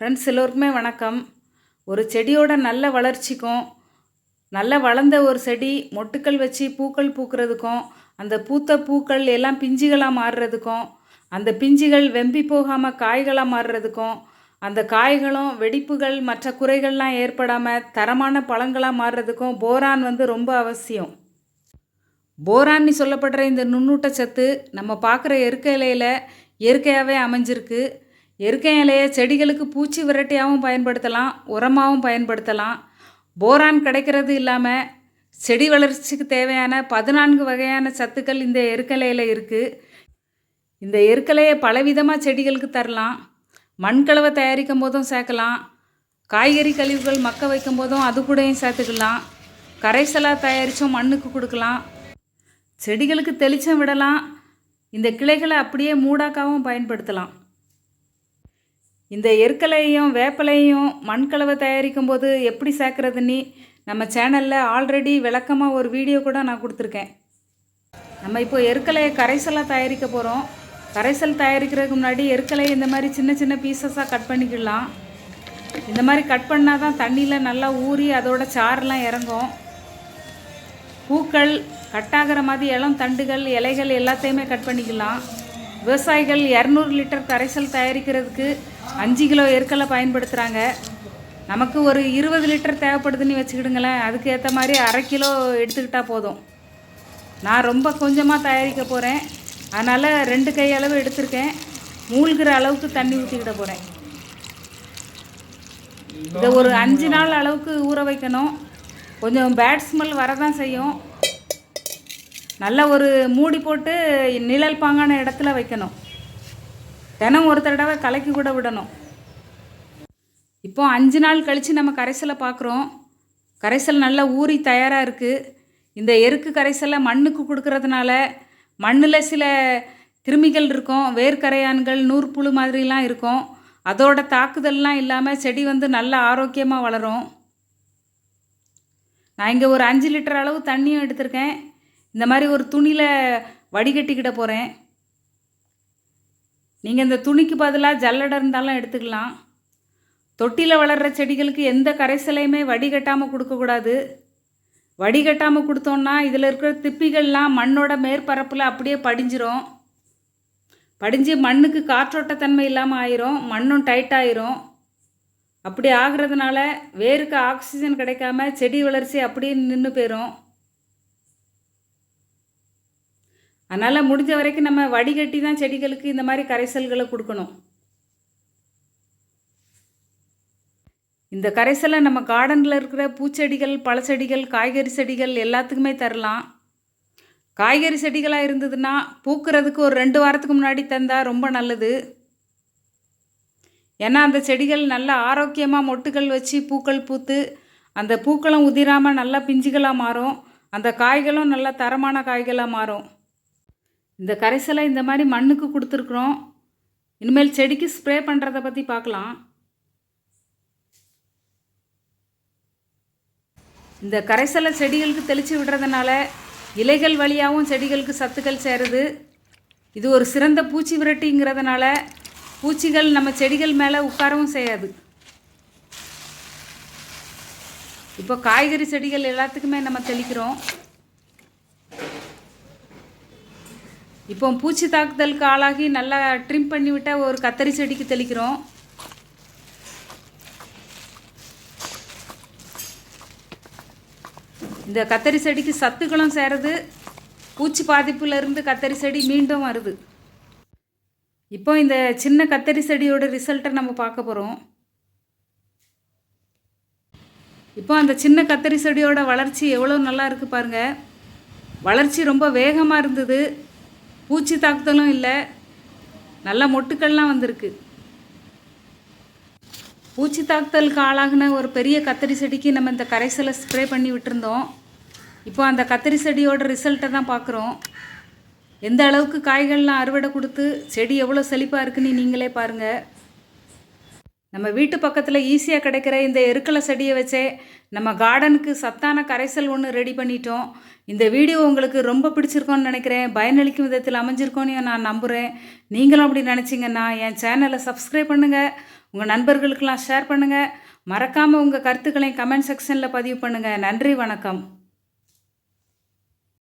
Friends எல்லோருக்குமே வணக்கம். ஒரு செடியோட நல்ல வளர்ச்சிக்கும் நல்ல வளர்ந்த ஒரு செடி மொட்டுக்கள் வச்சு பூக்கள் பூக்கிறதுக்கும் அந்த பூத்த பூக்கள் எல்லாம் பிஞ்சுகளாக மாறுறதுக்கும் அந்த பிஞ்சுகள் வெம்பி போகாமல் காய்களாக மாறுறதுக்கும் அந்த காய்களும் வெடிப்புகள் மற்ற குறைகள்லாம் ஏற்படாமல் தரமான பழங்களாக மாறுறதுக்கும் போரான் வந்து ரொம்ப அவசியம். போரான்னு சொல்லப்படுற இந்த நுண்ணூட்டச்சத்து நம்ம பார்க்குற எருக்க இலையில் இயற்கையாகவே அமைஞ்சிருக்கு. எருக்கை இலையை செடிகளுக்கு பூச்சி விரட்டியாகவும் பயன்படுத்தலாம் உரமாகவும் பயன்படுத்தலாம். போரான் கிடைக்கிறது இல்லாமல் செடி வளர்ச்சிக்கு தேவையான பதினான்கு வகையான சத்துக்கள் இந்த எருக்கலையில் இருக்குது இந்த எருக்கலையை பலவிதமாக செடிகளுக்கு தரலாம். மண்கலவை தயாரிக்கும் போதும் சேர்க்கலாம். காய்கறி கழிவுகள் மக்க வைக்கும் போதும் அது கூடயும் சேர்த்துக்கலாம். கரைசலாக தயாரித்தும் மண்ணுக்கு கொடுக்கலாம். செடிகளுக்கு தெளிச்சம் விடலாம். இந்த கிளைகளை அப்படியே மூடாக்காவும் பயன்படுத்தலாம். இந்த எருக்கலையும் வேப்பலையும் மண்கலவை தயாரிக்கும் போது எப்படி சேர்க்குறதுன்னு நம்ம சேனலில் ஆல்ரெடி விளக்கமாக ஒரு வீடியோ கூட நான் கொடுத்துருக்கேன். நம்ம இப்போ எருக்கலையை கரைசலாக தயாரிக்க போகிறோம் கரைசல் தயாரிக்கிறதுக்கு முன்னாடி எருக்கலையை இந்த மாதிரி சின்ன சின்ன பீசஸாக கட் பண்ணிக்கலாம் இந்த மாதிரி கட் பண்ணால் தான் தண்ணியில் நல்லா ஊறி அதோட சாரெலாம் இறங்கும். பூக்கள் கட்டாகிற மாதிரி இளம் தண்டுகள் இலைகள் எல்லாத்தையுமே கட் பண்ணிக்கலாம் விவசாயிகள் இரநூறு லிட்டர் கரைசல் தயாரிக்கிறதுக்கு அஞ்சு கிலோ எருக்கலை பயன்படுத்துகிறாங்க நமக்கு ஒரு இருபது லிட்டர் தேவைப்படுதுன்னு வச்சுக்கிடுங்களேன். அதுக்கு ஏற்ற மாதிரி அரை கிலோ எடுத்துக்கிட்டால் போதும். நான் ரொம்ப கொஞ்சமாக தயாரிக்க போகிறேன் அதனால் ரெண்டு கை அளவு எடுத்திருக்கேன். மூழ்கிற அளவுக்கு தண்ணி ஊற்றிக்கிட போகிறேன் இதை ஒரு அஞ்சு நாள் அளவுக்கு ஊற வைக்கணும். கொஞ்சம் பேட் ஸ்மெல் வரதான் செய்யும். நல்ல ஒரு மூடி போட்டு நிழல் பாங்கான இடத்துல வைக்கணும். தினம் ஒரு தடவை கலக்கி கூட விடணும். இப்போ அஞ்சு நாள் கழித்து நம்ம கரைசலை பார்க்குறோம். கரைசல் நல்லா ஊறி தயாராக இருக்குது இந்த எருக்கு கரைசலை மண்ணுக்கு கொடுக்கறதுனால மண்ணில் சில கிருமிகள் இருக்கும். வேர்க்கரையான்கள் நூற்புழு மாதிரிலாம் இருக்கும். அதோட தாக்குதல்லாம் இல்லாமல் செடி வந்து நல்ல ஆரோக்கியமாக வளரும். நான் இங்கே ஒரு அஞ்சு லிட்டர் அளவு தண்ணியும் எடுத்திருக்கேன். இந்த மாதிரி ஒரு துணியில் வடிகட்டிக்கிட போகிறேன் நீங்கள் இந்த துணிக்கு பதிலாக ஜல்லடை இருந்தாலும் எடுத்துக்கலாம். தொட்டியில் வளர்கிற செடிகளுக்கு எந்த கரைசலையுமே வடிகட்டாமல் கொடுக்கக்கூடாது. வடிகட்டாமல் கொடுத்தோன்னா இதில் இருக்கிற திப்பிகள்லாம் மண்ணோட மேற்பரப்பில் அப்படியே படிஞ்சிரும். படிஞ்சு மண்ணுக்கு காற்றோட்டத்தன்மை இல்லாமல் ஆயிரும். மண்ணும் டைட்டாயிரும் அப்படி ஆகிறதுனால வேருக்கு ஆக்சிஜன் கிடைக்காம செடி வளர்ச்சி அப்படியே நின்று போயிடும் அதனால் முடிஞ்ச வரைக்கும் நம்ம வடிகட்டி தான் செடிகளுக்கு இந்த மாதிரி கரைசல்களை கொடுக்கணும். இந்த கரைசலை நம்ம கார்டனில் இருக்கிற பூச்செடிகள் பழச்செடிகள் காய்கறி செடிகள் எல்லாத்துக்குமே தரலாம். காய்கறி செடிகளாக இருந்ததுன்னா பூக்கிறதுக்கு ஒரு ரெண்டு வாரத்துக்கு முன்னாடி தந்தால் ரொம்ப நல்லது. ஏன்னா அந்த செடிகள் நல்ல ஆரோக்கியமாக மொட்டுகள் வச்சு பூக்கள் பூத்து அந்த பூக்களும் உதிராமல் நல்லா பிஞ்சுகளாக மாறும். அந்த காய்களும் நல்ல தரமான காய்களாக மாறும். இந்த கரைசலை இந்த மாதிரி மண்ணுக்கு கொடுத்துருக்குறோம். இனிமேல் செடிக்கு ஸ்ப்ரே பண்ணுறதை பற்றி பார்க்கலாம். இந்த கரைசலை செடிகளுக்கு தெளித்து விடுறதுனால இலைகள் வழியாகவும் செடிகளுக்கு சத்துக்கள் சேருது. இது ஒரு சிறந்த பூச்சி விரட்டிங்கிறதுனால பூச்சிகள் நம்ம செடிகள் மேலே உட்காரவும் செய்யாது. இப்போ காய்கறி செடிகள் எல்லாத்துக்குமே நம்ம தெளிக்கிறோம். இப்போ பூச்சி தாக்குதலுக்கு ஆளாகி நல்லா ட்ரிம் பண்ணி ஒரு கத்தரி செடிக்கு தெளிக்கிறோம். இந்த கத்தரி செடிக்கு சத்துக்களும் சேருது. பூச்சி பாதிப்புலேருந்து கத்தரி செடி மீண்டும் வருது. இப்போ இந்த சின்ன கத்தரி செடியோட ரிசல்ட்டை நம்ம பார்க்க போகிறோம் இப்போ அந்த சின்ன கத்தரி செடியோட வளர்ச்சி எவ்வளோ நல்லா இருக்குது பாருங்கள் வளர்ச்சி ரொம்ப வேகமாக இருந்தது. பூச்சி தாக்குதலும் இல்லை. நல்ல மொட்டுக்கள்லாம் வந்திருக்கு. பூச்சி தாக்குதலுக்கு ஆளாகின ஒரு பெரிய கத்திரி செடிக்கு நம்ம இந்த கரைசலை ஸ்ப்ரே பண்ணி விட்டுருந்தோம். இப்போ அந்த கத்திரி செடியோட ரிசல்ட்டை தான் பார்க்குறோம். எந்த அளவுக்கு காய்கள்லாம் அறுவடை கொடுத்து செடி எவ்வளோ செழிப்பாக இருக்குன்னு நீங்களே பாருங்கள் நம்ம வீட்டு பக்கத்தில் ஈஸியாக கிடைக்கிற இந்த எருக்கலை செடியை வச்சே நம்ம கார்டனுக்கு சத்தான கரைசல் ஒன்று ரெடி பண்ணிட்டோம். இந்த வீடியோ உங்களுக்கு ரொம்ப பிடிச்சிருக்கோன்னு நினைக்கிறேன். பயனளிக்கும் விதத்தில் அமைஞ்சிருக்கோன்னு நான் நம்புகிறேன் நீங்களும் அப்படி நினச்சிங்கன்னா என் சேனலை சப்ஸ்கிரைப் பண்ணுங்கள் உங்கள் நண்பர்களுக்கெல்லாம் ஷேர் பண்ணுங்கள் மறக்காமல் உங்கள் கருத்துக்களையும் கமெண்ட் செக்ஷனில் பதிவு பண்ணுங்கள் நன்றி வணக்கம்.